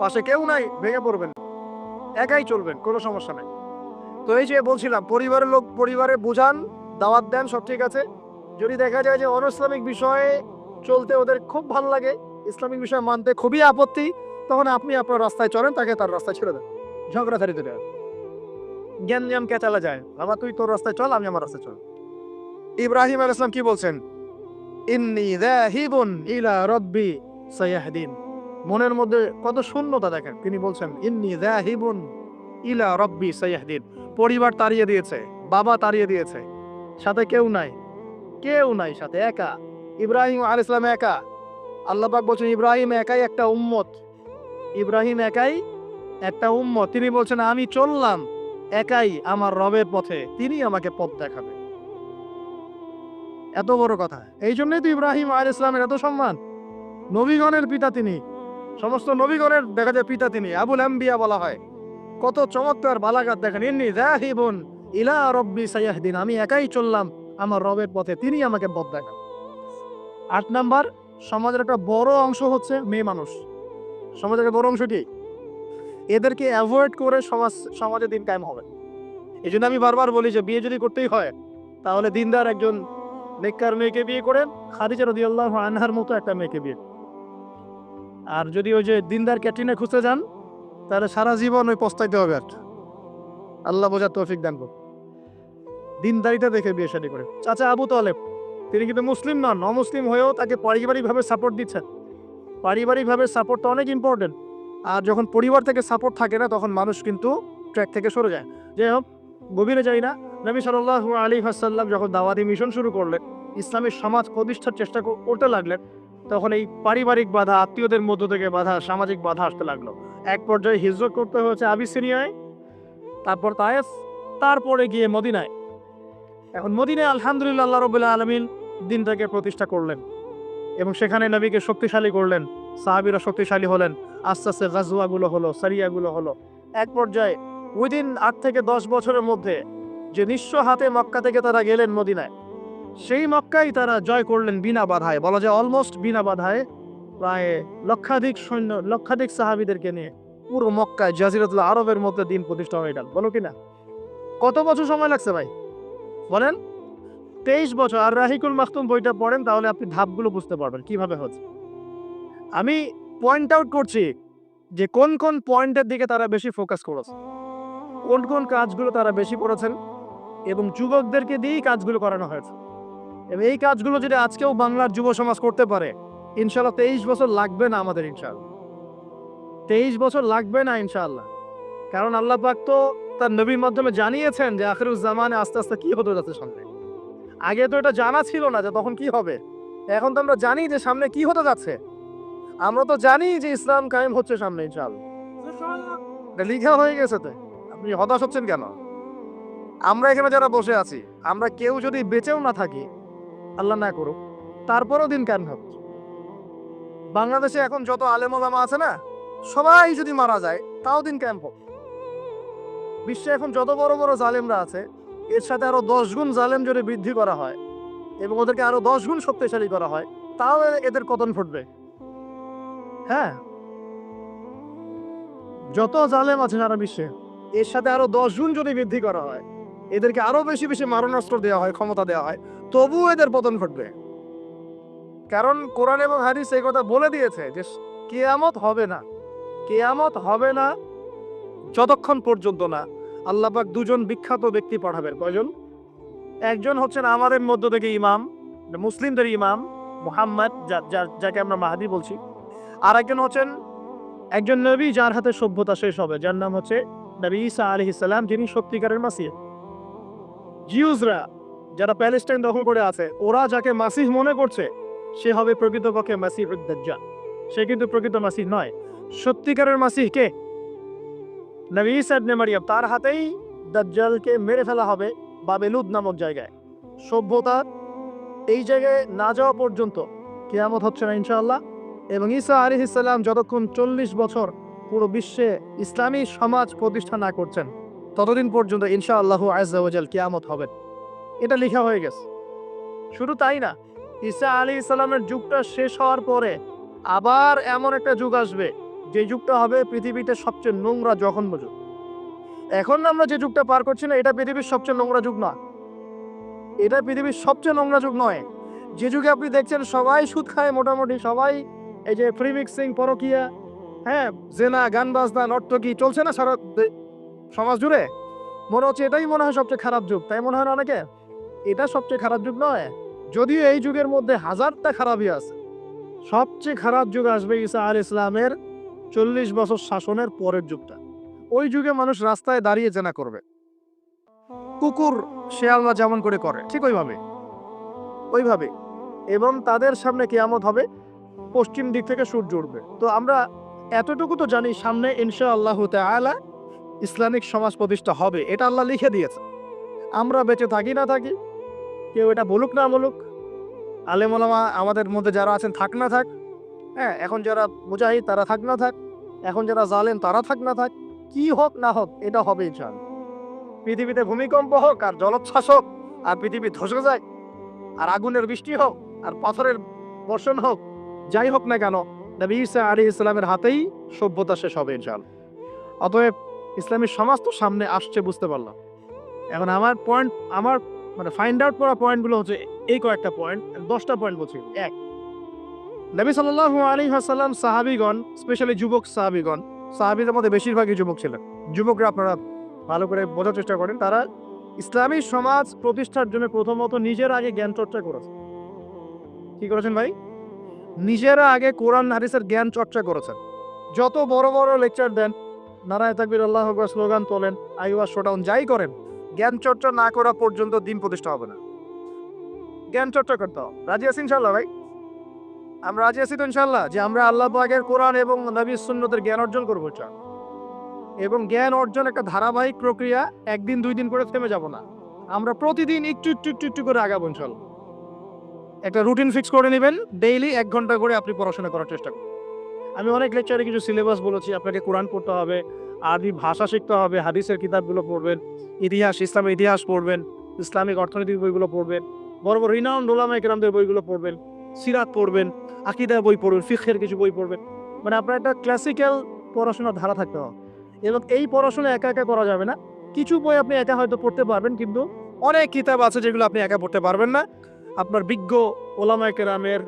পাশে কেউ নাই, ভেঙে পড়বেন। একাই চলবেন, কোনো সমস্যা নাই। তো এই যে বলছিলাম, পরিবারের লোক, পরিবারে বুঝান, দাওয়াত দেন, সব ঠিক আছে। যদি দেখা যায় যে অনইসলামিক বিষয়ে চলতে ওদের খুব ভালো লাগে, ইসলামিক বিষয় মানতে খুবই আপত্তি, তখন আপনি আপনার রাস্তায় চলেন, তাকে তার রাস্তায় ছেড়ে দেন। ঝগড়াঝাড়ি তো জ্ঞান জ্ঞান কে চালা যায়? বাবা, তুই তোর রাস্তায় চল, আমি আমার রাস্তায় চল। ইব্রাহিম আল ইসলাম কি বলছেন? ইন্নি ইলা রব্বি সায়াহদিন। মনের মধ্যে কত শূন্যতা দেখেন। তিনি বলছেন, ইন্নি যাহিবুন ইলা রব্বি সায়াহদিন পরিবার তাড়িয়ে দিয়েছে, বাবা তাড়িয়ে দিয়েছে, সাথে কেউ নাই কেউ নাই সাথে, একা। ইব্রাহিম আল ইসলাম একা। আল্লাহ পাক বলছেন, ইব্রাহিম একাই একটা উম্মত। ইব্রাহিম একাই একটা উম্মত। তিনি বলছেন, আমি চললাম একাই আমার রবের পথে। তিনি আমাকে পথ দেখাবে। এত বড় কথা। এই জন্যই তো ইব্রাহিম আল ইসলামের এত সম্মান। নবীগণের পিতা তিনি। সমস্ত নবীগণের দেখা যায় পিতা তিনি, আবুল আম্বিয়া বলা হয়। কত চমৎকার বালাগাত দেখেন। ইন্নি যাহিবুন ইলা রব্বি সাইয়াহদিন আমি একাই চললাম আমার রবের পথে, তিনি আমাকে পথ দেখান। আট নাম্বার, সমাজের একটা বড় অংশ হচ্ছে মেয়ে মানুষ। সমাজের একটা বড় অংশ কি? এদেরকে অ্যাভয়েড করে সমাজ, সমাজে দিন কায়েম হবে। এই জন্য আমি বারবার বলি যে, বিয়ে যদি করতেই হয়, তাহলে দিনদার একজন নেককার মেয়েকে বিয়ে করেন, খাদিজা রদিয়াল্লাহ আনহার মতো একটা মেয়েকে বিয়ে আর যদি ওই যে দিনদার ক্যাটরিনে খুঁজতে যান, তাহলে সারা জীবন ওই পস্তাইতে হবে আর আল্লাহ বোঝার তৌফিক দান করুন দেখে বিয়ে শাদী করে। চাচা আবু তালেব, তিনি কিন্তু মুসলিম নন, অমুসলিম হয়েও তাকে পারিবারিকভাবে সাপোর্ট দিচ্ছেন। পারিবারিকভাবে সাপোর্টটা অনেক ইম্পর্টেন্ট আর যখন পরিবার থেকে সাপোর্ট থাকে না, তখন মানুষ কিন্তু ট্র্যাক থেকে সরে যায়। যাই হোক, গভীরে যাই না। নবী সাল্লাহ আলী হাসাল্লাম যখন দাওয়াতি মিশন শুরু করলেন, ইসলামী সমাজ প্রতিষ্ঠার চেষ্টা করতে লাগলেন তখন এই পারিবারিক বাধা, আত্মীয়দের মধ্য থেকে বাধা, সামাজিক বাধা আসতে লাগল। এক পর্যায়ে হিজরত করতে হয়েছে আবিসিনিয়ায়, তারপর তায়েফ, তারপরে গিয়ে মদিনায়। এখন মদিনায় আলহামদুলিল্লাহ আল্লাহ রবুল্লাহ আলমিন দিনটাকে প্রতিষ্ঠা করলেন এবং সেখানে নবীকে শক্তিশালী করলেন, সাহাবিরা শক্তিশালী হলেন, আস্তে আস্তে গাজুয়াগুলো হলো, সারিয়াগুলো হলো। এক পর্যায়ে উইদিন আট থেকে দশ বছরের মধ্যে যে নিঃস্ব হাতে মক্কা থেকে তারা গেলেন মদিনায়। সেই মক্কাই তারা জয় করলেন বিনা বাধায়। বলা যায় অলমোস্ট বিনা বাধায় প্রায় লক্ষাধিক সৈন্য, লক্ষাধিক সাহাবিদেরকে নিয়ে পুরো মক্কায় জাজিরাতুল আরবের মধ্যে দিন প্রতিষ্ঠা হয়ে গেল বলো কিনা? কত বছর সময় লাগছে ভাই? বলেন। তেইশ বছর। আর রাহিকুল মাখতুম বইটা পড়েন, তাহলে আপনি ধাপগুলো বুঝতে পারবেন কীভাবে হচ্ছে। আমি পয়েন্ট আউট করছি যে কোন কোন পয়েন্টের দিকে তারা বেশি ফোকাস করেছে। কোন কোন কাজগুলো তারা বেশি করেছেন এবং যুবকদেরকে দিয়েই কাজগুলো করানো হয়েছে। এবং এই কাজগুলো যদি আজকেও বাংলার যুব সমাজ করতে পারে ইনশাল্লাহ তেইশ বছর লাগবে না আমাদের ইনশাল্লাহ তেইশ বছর লাগবে না ইনশাল্লাহ কারণ আল্লাহ পাক তো তার নবীর মাধ্যমে জানিয়েছেন যে আখরুজ্জামানে আস্তে আস্তে কি হতে যাচ্ছে সামনে। আগে তো এটা জানা ছিল না যে তখন কি হবে। এখন তো আমরা জানি যে সামনে কি হতে যাচ্ছে। আমরা তো জানি যে ইসলাম কায়েম হচ্ছে সামনে ইনশাআল্লাহ। এটা লিখা হয়ে গেছে তো। আপনি হতাশ হচ্ছেন কেন? আমরা এখানে যারা বসে আছি, আমরা কেউ যদি বেঁচেও না থাকি আল্লাহ না করুক, তারপরেও দিন কেন হবে? বাংলাদেশে এখন যত আলেম ওলামা আছে না, সবাই যদি মারা যায়, তাও দিন ক্যাম্প বিশ্বে এখন যত বড় বড় জালেমরা আছে, এর সাথে আরও দশ গুণ জালেম যদি বৃদ্ধি করা হয়, এবং ওদেরকে আরও দশ গুণ শক্তিশালী করা হয়, তাও এদের কতন ফুটবে। হ্যাঁ। যত জালেম আছে সারা বিশ্বে, এর সাথে আরও দশ গুণ যদি বৃদ্ধি করা হয়, এদেরকে আরও বেশি বেশি মারণাস্ত্র দেওয়া হয়, ক্ষমতা দেওয়া হয় তবুও এদের পতন ঘটবে। কারণ কোরআন এবং হাদিস এই কথা বলে দিয়েছে যে কেয়ামত হবে না। কেয়ামত হবে না যতক্ষণ পর্যন্ত না আল্লাপাক দুজন বিখ্যাত ব্যক্তি পাঠাবেন। কয়জন? একজন হচ্ছেন আমাদের মধ্য থেকে ইমাম মুসলিমদের ইমাম মোহাম্মদ যাকে আমরা মাহাদি বলছি। আর একজন হচ্ছেন একজন নবী যার হাতে সভ্যতা শেষ হবে, যার নাম হচ্ছে নবী ঈসা আলহ যিনি সত্যিকারের মাসিয়া জিউজরা যারা প্যালেস্টাইন দখল করে আছে, ওরা যাকে মাসিহ মনে করছে, সে হবে প্রকৃতপক্ষে মাসিহ উদ্দাজ্জাল। সে কিন্তু প্রকৃত মাসিহ নয়। সত্যিকারের মাসিহ কে? নবী তার হাতেই দাজ্জালকে মেরে ফেলা হবে বাবেলুদ নামক জায়গায়। সভ্যতা এই জায়গায় না যাওয়া পর্যন্ত কেয়ামত হচ্ছে না ইনশাআল্লাহ। এবং ঈসা আলিহ ইসলাম যতক্ষণ চল্লিশ বছর পুরো বিশ্বে ইসলামী সমাজ প্রতিষ্ঠা না করছেন, ততদিন পর্যন্ত ইনশাআল্লাহ আজাল কেয়ামত হবে। এটা লেখা হয়ে গেছে। শুধু তাই না, ঈসা আলী ইসলামের যুগটা শেষ হওয়ার পরে আবার এমন একটা যুগ আসবে, যে যুগটা হবে পৃথিবীতে সবচেয়ে নোংরা জঘন্য যুগ এখন আমরা যে যুগটা পার করছি না, এটা পৃথিবীর সবচেয়ে নোংরা যুগ না এটা পৃথিবীর সবচেয়ে নোংরা যুগ নয়। যে যুগে আপনি দেখছেন সবাই সুদ খায় মোটামুটি, সবাই এই যে ফ্রি মিক্সিং পরকিয়া হ্যাঁ জেনা, গান বাজনা, নর্তকী, চলছে না সারা সমাজ জুড়ে? মনে হচ্ছে এটাই মনে হয় সবচেয়ে খারাপ যুগ, তাই মনে হয় না অনেকে এটা সবচেয়ে খারাপ যুগ নয়। যদিও এই যুগের মধ্যে হাজারটা খারাপই আছে। সবচেয়ে খারাপ যুগ আসবে ঈসা আল ইসলামের চল্লিশ বছর শাসনের পরের যুগটা। ওই যুগে মানুষ রাস্তায় দাঁড়িয়ে জেনা করবে। কুকুর, শেয়ালরা যেমন করে করে, ঠিক ওইভাবে। ওইভাবে। এবং তাদের সামনে কেয়ামত হবে, পশ্চিম দিক থেকে সূর্য উঠবে। তো আমরা এতটুকু তো জানি, সামনে ইনশা আল্লাহ তাআলা ইসলামিক সমাজ প্রতিষ্ঠা হবে, এটা আল্লাহ লিখে দিয়েছে। আমরা বেঁচে থাকি না থাকি কেউ এটা বলুক না বলুক আলেমলামা আমাদের মধ্যে যারা আছেন, থাক না থাক। হ্যাঁ এখন যারা মুজাহিদ, তারা থাক না থাক। এখন যারা জালেন তারা থাক না থাক। কি হোক না হোক, এটা হবে ইনশাআল্লাহ। পৃথিবীতে ভূমিকম্প হোক আর জলোচ্ছ্বাস হোক, আর পৃথিবী ধসে যায়, আর আগুনের বৃষ্টি হোক, আর পাথরের বর্ষণ হোক, যাই হোক না কেন, নবী ঈসা আলী ইসলামের হাতেই সভ্যতা শেষ হবে ইনশাআল্লাহ। অতএব ইসলামী সমাজ তো সামনে আসছে, বুঝতে পারলাম। এখন আমার পয়েন্ট আমার মানে ফাইন্ড আউট করা পয়েন্টগুলো হচ্ছে এই কয়েকটা পয়েন্ট দশটা পয়েন্ট বলছি এক। নবী সাল্লাল্লাহু আলাইহি ওয়াসাল্লাম সাহাবীগণ স্পেশালি যুবক সাহাবীগণ, সাহাবীদের মধ্যে বেশিরভাগই যুবক ছিলেন। যুবকরা আপনারা ভালো করে বোঝার চেষ্টা করেন, তারা ইসলামী সমাজ প্রতিষ্ঠার জন্য প্রথমত নিজের আগে জ্ঞান চর্চা করেছে। কি করেছেন ভাই? নিজেরা আগে কোরআন, হাদিসের জ্ঞান চর্চা করেছেন। যত বড় বড় লেকচার দেন, নারায় তাকবির, আল্লাহ স্লোগান তোলেন আইওয়া শোডাউন যাই করেন জ্ঞান চর্চা না করা পর্যন্ত দিন প্রতিষ্ঠা হবে না। জ্ঞান চর্চা করতে হবে। রাজি আছি ইনশাল্লাহ ভাই? আমরা রাজি আছি তো ইনশাল্লাহ যে আমরা আল্লাহ পাকের কোরআন এবং নবী সুন্নতের জ্ঞান অর্জন করব চান এবং জ্ঞান অর্জন একটা ধারাবাহিক প্রক্রিয়া, একদিন দুই দিন করে থেমে যাব না। আমরা প্রতিদিন একটু একটু একটু একটু করে আগাবো ইনশাল্লাহ একটা রুটিন ফিক্স করে নেবেন ডেইলি এক ঘণ্টা করে আপনি পড়াশোনা করার চেষ্টা করুন। আমি অনেক লেকচারে কিছু সিলেবাস বলেছি, আপনাকে কোরআন পড়তে হবে আরবি ভাষা শিখতে হবে, হাদিসের কিতাবগুলো পড়বেন, ইতিহাস, ইসলামের ইতিহাস পড়বেন, ইসলামিক অর্থনৈতিক বইগুলো পড়বেন, বড় বড় রিনাউন ওলামা একরামদের বইগুলো পড়বেন, সিরাত পড়বেন, আকিদা বই পড়বেন ফিখের কিছু বই পড়বেন। মানে আপনার একটা ক্লাসিক্যাল পড়াশোনার ধারা থাকতে হবে। এবং এই পড়াশোনা একা একা করা যাবে না। কিছু বই আপনি একা হয়তো পড়তে পারবেন, কিন্তু অনেক কিতাব আছে যেগুলো আপনি একা পড়তে পারবেন না। আপনার বিজ্ঞ ওলামা কেরামের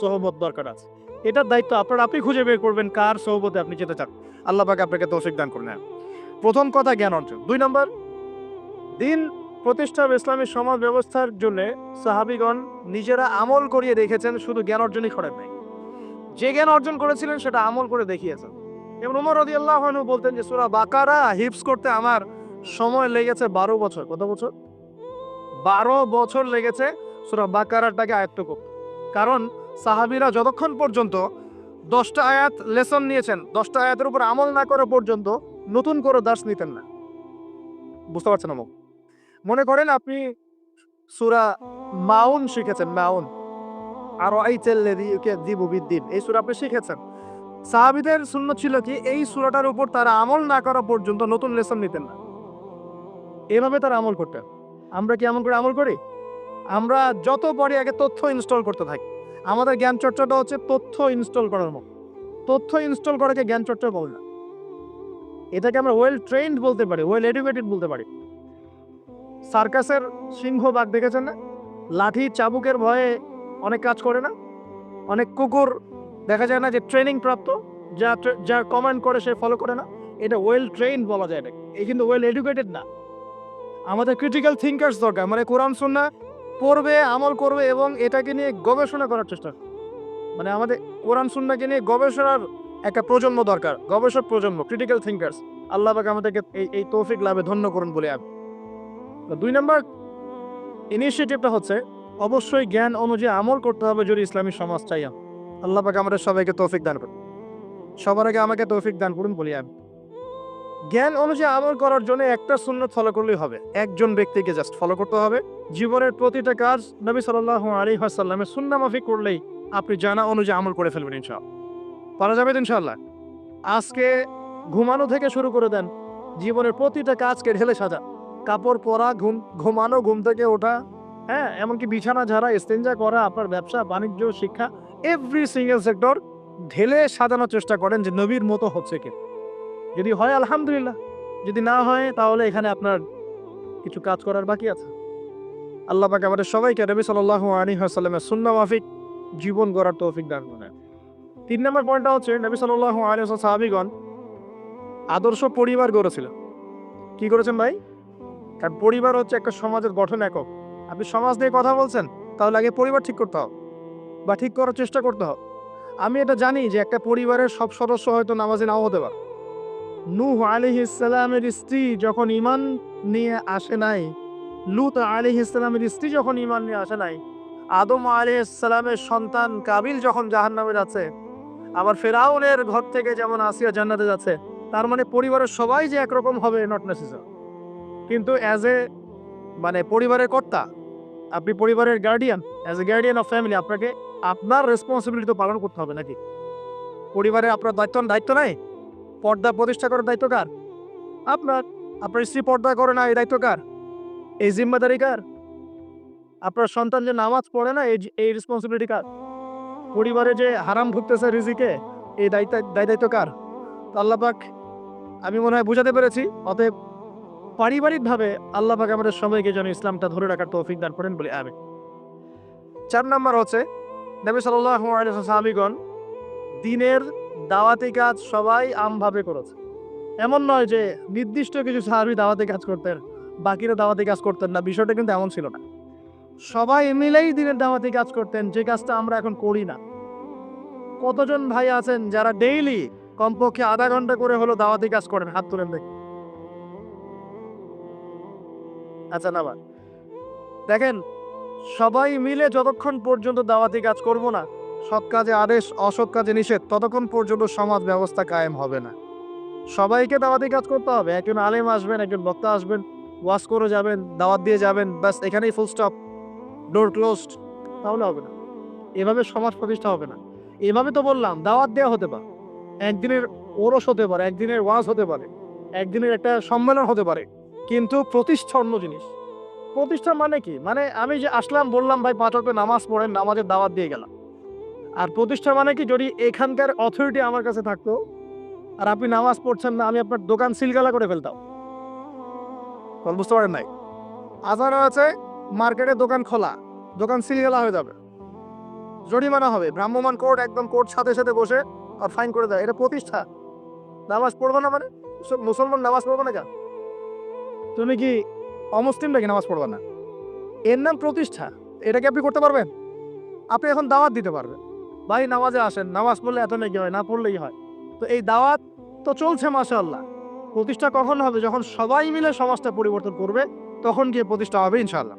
সহমত দরকার আছে। এটার দায়িত্ব আপনার, আপনি খুঁজে বের করবেন কার সহবতে আপনি যেতে চান। আল্লাহ পাকে আপনাকে তৌফিক দান করুন হ্যাঁ। প্রথম কথা, জ্ঞান অর্জন। দুই নম্বর, দিন প্রতিষ্ঠা ইসলামী সমাজ ব্যবস্থার জন্য সাহাবিগণ নিজেরা আমল করিয়ে দেখেছেন শুধু জ্ঞান অর্জনই করেন নাই। যে জ্ঞান অর্জন করেছিলেন, সেটা আমল করে দেখিয়েছেন। এবং উমর রদি আল্লাহ বলতেন যে, সুরা বাকারা হিপস করতে আমার সময় লেগেছে বারো বছর। কত বছর? বারো বছর লেগেছে সুরা বাকারাটাকে আয়ত্ত করতে। কারণ সাহাবিরা যতক্ষণ পর্যন্ত দশটা আয়াত লেসন নিয়েছেন, দশটা আয়াতের উপর আমল না করা পর্যন্ত নতুন করে দাস নিতেন না। বুঝতে পারছেন আমক মনে করেন আপনি সুরা মাউন শিখেছেন, মাউন। আর এই চেল্লেদিকে দিন এই সুরা আপনি শিখেছেন। সাহাবিদের শূন্য ছিল কি, এই সুরাটার উপর তারা আমল না করা পর্যন্ত নতুন লেসন নিতেন না। এভাবে তারা আমল করতেন। আমরা কি এমন করে আমল করি? আমরা যত পরে আগে তথ্য ইনস্টল করতে থাকি। আমাদের জ্ঞান চর্চাটা হচ্ছে তথ্য ইনস্টল করার মতো। তথ্য ইনস্টল করাকে জ্ঞান চর্চা বলে না। এটাকে আমরা ওয়েল ট্রেন্ড বলতে পারি ওয়েল এডুকেটেড বলতে পারি। সার্কাসের সিংহ বাঘ দেখেছেন না? লাঠি চাবুকের ভয়ে অনেক কাজ করে না? অনেক কুকুর দেখা যায় না যে ট্রেনিং প্রাপ্ত, যা যা কমান্ড করে সে ফলো করে না? এটা ওয়েল ট্রেন্ড বলা যায় এটা এই কিন্তু ওয়েল এডুকেটেড না। আমাদের ক্রিটিক্যাল থিঙ্কার্স দরকার। মানে কোরআন সুন্না পড়বে, আমল করবে এবং এটাকে নিয়ে গবেষণা করার চেষ্টা। মানে আমাদের কোরআন, সুন্নাকে নিয়ে গবেষণার একটা প্রজন্ম দরকার। গবেষক প্রজন্ম ক্রিটিক্যাল থিঙ্কার্স আল্লাহ পাক আমাদেরকে এই এই তৌফিক লাভে ধন্য করুন বলে আমি। দুই নম্বর ইনিশিয়েটিভটা হচ্ছে, অবশ্যই জ্ঞান অনুযায়ী আমল করতে হবে যদি ইসলামী সমাজ চাই। আল্লাহ পাক আমাদের সবাইকে তৌফিক দান করুন। সবার আগে আমাকে তৌফিক দান করুন বলি আমি। জ্ঞান অনুযায়ী আমল করার জন্য একটা সুন্নত ফলো করলেই হবে। একজন ব্যক্তিকে জাস্ট ফলো করতে হবে। জীবনের প্রতিটা কাজ নবী সাল্লাহ আলী হাসাল্লামের সুন্না মাফিক করলেই আপনি জানা অনুযায়ী আমল করে ফেলবেন ইনশাআল্লাহ। পারা যাবে তো ইনশাআল্লাহ? আজকে ঘুমানো থেকে শুরু করে দেন। জীবনের প্রতিটা কাজকে ঢেলে সাজা। কাপড় পরা, ঘুম, ঘুমানো, ঘুম থেকে ওঠা হ্যাঁ এমনকি বিছানা ঝাড়া এস্তেঞ্জা করা, আপনার ব্যবসা, বাণিজ্য, শিক্ষা এভরি সিঙ্গেল সেক্টর ঢেলে সাজানোর চেষ্টা করেন যে নবীর মতো হচ্ছে কি যদি হয়, আলহামদুলিল্লাহ। যদি না হয়, তাহলে এখানে আপনার কিছু কাজ করার বাকি আছে। আল্লাহ পাক আমাদের সবাইকে রবি সাল্লাল্লাহু আলাইহি ওয়াসাল্লামের সুন্নাহ মাফিক জীবন গড়ার তৌফিক দান করেন তিন নম্বর পয়েন্টটা হচ্ছে, নবী আলাইহি ওয়াসাল্লাম সাহাবীগণ আদর্শ পরিবার গড়েছিল। কি করেছেন ভাই? কারণ পরিবার হচ্ছে একটা সমাজের গঠন একক। আপনি সমাজ নিয়ে কথা বলছেন, তাহলে আগে পরিবার ঠিক করতে হবে বা ঠিক করার চেষ্টা করতে হবে। আমি এটা জানি যে একটা পরিবারের সব সদস্য হয়তো নামাজে নাও হতে পারে। নূহ আলাইহিস সালামের স্ত্রী যখন ইমান নিয়ে আসে নাই, লুত আলাইহিস সালামের স্ত্রী যখন ইমান নিয়ে আসে নাই, আদম আলাইহিস সালামের সন্তান কাবিল যখন জাহান্নামে যাচ্ছে, আবার ফেরাউনের ঘর থেকে যেমন আসিয়া জান্নাতে যাচ্ছে, তার মানে পরিবারের সবাই যে একরকম হবে নট নেসেসারি কিন্তু অ্যাজ এ মানে পরিবারের কর্তা, আপনি পরিবারের guardian as a guardian of family আপনাকে আপনার রেসপন্সিবিলিটি তো পালন করতে হবে নাকি? পরিবারে আপনার দায়িত্ব দায়িত্ব নাই? পর্দা প্রতিষ্ঠা করার দায়িত্ব কার? আপনার। আপনার স্ত্রী পর্দা করে না, এই দায়িত্ব কার? এই জিম্মাদারি কার? আপনার সন্তান যে নামাজ পড়ে না, এই এই রেসপন্সিবিলিটি কার? পরিবারে যে হারাম ঢুকতেছে রিজিকে, এই দায়িত্ব দায় দায়িত্ব কার? তো আল্লাহ পাক, আমি মনে হয় বুঝাতে পেরেছি। অতএব পারিবারিকভাবে আল্লাহ পাক আমাদের সবাইকে যেন ইসলামটা ধরে রাখার তৌফিক দান করেন বলে আমি চার নম্বর হচ্ছে, নবী আলাইহি ওয়াসাল্লাম দিনের দাওয়াতি কাজ সবাই আমভাবে করেছে। এমন নয় যে নির্দিষ্ট কিছু সাহাবী দাওয়াতি কাজ করতেন, বাকিরা দাওয়াতি কাজ করতেন না, বিষয়টা কিন্তু এমন ছিল না। সবাই মিলেই দিনের দাওয়াতি কাজ করতেন, যে কাজটা আমরা এখন করি না। কতজন ভাই আছেন যারা ডেইলি কমপক্ষে আধা ঘণ্টা করে হলো দাওয়াতি কাজ করেন, হাত তুলেন দেখি। আচ্ছা না দেখেন, সবাই মিলে যতক্ষণ পর্যন্ত দাওয়াতি কাজ করব না সৎ কাজে আদেশ, অসৎ কাজে নিষেধ, ততক্ষণ পর্যন্ত সমাজ ব্যবস্থা কায়েম হবে না। সবাইকে দাওয়াতি কাজ করতে হবে। একজন আলেম আসবেন, একজন বক্তা আসবেন ওয়াশ করে যাবেন, দাওয়াত দিয়ে যাবেন, ব্যাস, এখানেই ফুল স্টপ ডোর ক্লোজড তাহলে হবে না। এভাবে সমাজ প্রতিষ্ঠা হবে না। এভাবে তো বললাম, দাওয়াত দেওয়া হতে পারে। একদিনের ওরস হতে পারে, একদিনের ওয়াজ হতে পারে, একদিনের একটা সম্মেলন হতে পারে। কিন্তু প্রতিষ্ঠা অন্য জিনিস। প্রতিষ্ঠা মানে কি? মানে আমি যে আসলাম, বললাম, ভাই, পাঁচ নামাজ পড়েন, নামাজের দাওয়াত দিয়ে গেলাম। আর প্রতিষ্ঠা মানে কি? যদি এখানকার অথরিটি আমার কাছে থাকতো আর আপনি নামাজ পড়ছেন না, আমি আপনার দোকান সিলগালা করে ফেলতাম। বুঝতে পারেন নাই? আজান আছে মার্কেটে দোকান খোলা, দোকান সিলগালা হয়ে যাবে। জরিমানা হবে ভ্রাম্যমান কোর্ট একদম কোর্ট সাথে সাথে বসে আর ফাইন করে দেয়। এটা প্রতিষ্ঠা। নামাজ পড়ব না মানে? মুসলমান নামাজ পড়ব না কেন? তুমি কি অমুসলিম নাকি নামাজ পড়বে না? এর নাম প্রতিষ্ঠা। এটা কি আপনি করতে পারবেন? আপনি এখন দাওয়াত দিতে পারবেন। ভাই, নামাজে আসেন। নামাজ পড়লে এত নাকি হয়? না পড়লেই হয়। তো এই দাওয়াত তো চলছে, মাশাআল্লাহ। প্রতিষ্ঠা কখন হবে? যখন সবাই মিলে সমাজটা পরিবর্তন করবে, তখন গিয়ে প্রতিষ্ঠা হবে, ইনশাআল্লাহ।